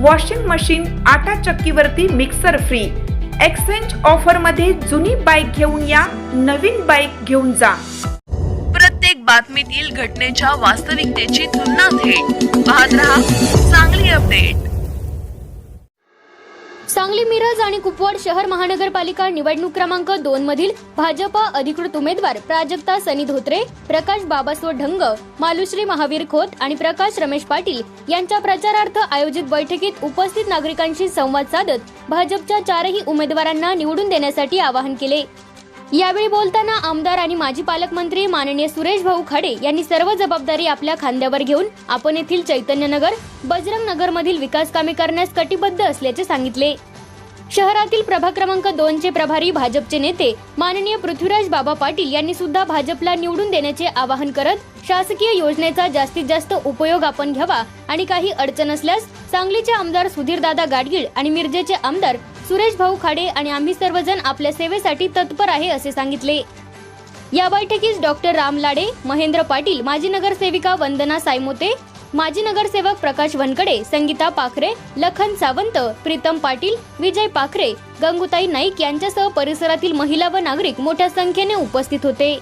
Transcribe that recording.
Washing machine आटा चक्कीवरती mixer free exchange ऑफरमध्ये जुनी बाईक घेऊन या नवीन बाईक घेऊन जा. प्रत्येक बातमीतील घटनेच्या वास्तविकतेची तुलना थेट. पाहत राहा सांगली मिरज आणि कुपवाड शहर महानगरपालिका निवडणूक क्रमांक दोन मधील भाजपा अधिकृत उमेदवार प्राजक्ता सनी धोत्रे प्रकाश बाबासो ढंग मालुश्री महावीर खोत आणि प्रकाश रमेश पाटील यांच्या प्रचारार्थ आयोजित बैठकीत उपस्थित नागरिकांशी संवाद साधत भाजपच्या चारही उमेदवारांना निवडून देण्यासाठी आवाहन केले. यावेळी बोलताना आमदार आणि माजी पालकमंत्री माननीय सुरेश भाऊ खाडे यांनी सर्व जबाबदारी आपल्या खांद्यावर घेऊन आपण येथील चैतन्यनगर बजरंग नगर मधील विकास कामे करण्यास कटिबद्ध असल्याचे सांगितले. शहरातील प्रभाग क्रमांक दोन चे प्रभारी भाजपचे नेते माननीय पृथ्वीराज बाबा पाटील यांनी सुद्धा भाजपला निवडून देण्याचे आवाहन करत शासकीय योजनेचा जास्तीत जास्त उपयोग आपण घ्यावा आणि काही अडचण असल्यास सांगलीचे आमदार सुधीरदादा गाडगीळ आणि मिरजेचे आमदार सुरेश भाऊ खाडे आणि आम्ही सर्वजण आपल्या सेवेसाठी तत्पर आहे असे सांगितले. या बैठकीस डॉक्टर राम लाडे महेंद्र पाटील माजी नगरसेविका वंदना सायमोते माजी नगरसेवक प्रकाश वनकडे संगीता पाखरे लखन सावंत प्रीतम पाटील विजय पाखरे गंगुताई नाईक यांच्यासह परिसरातील महिला व नागरिक मोठ्या संख्येने उपस्थित होते.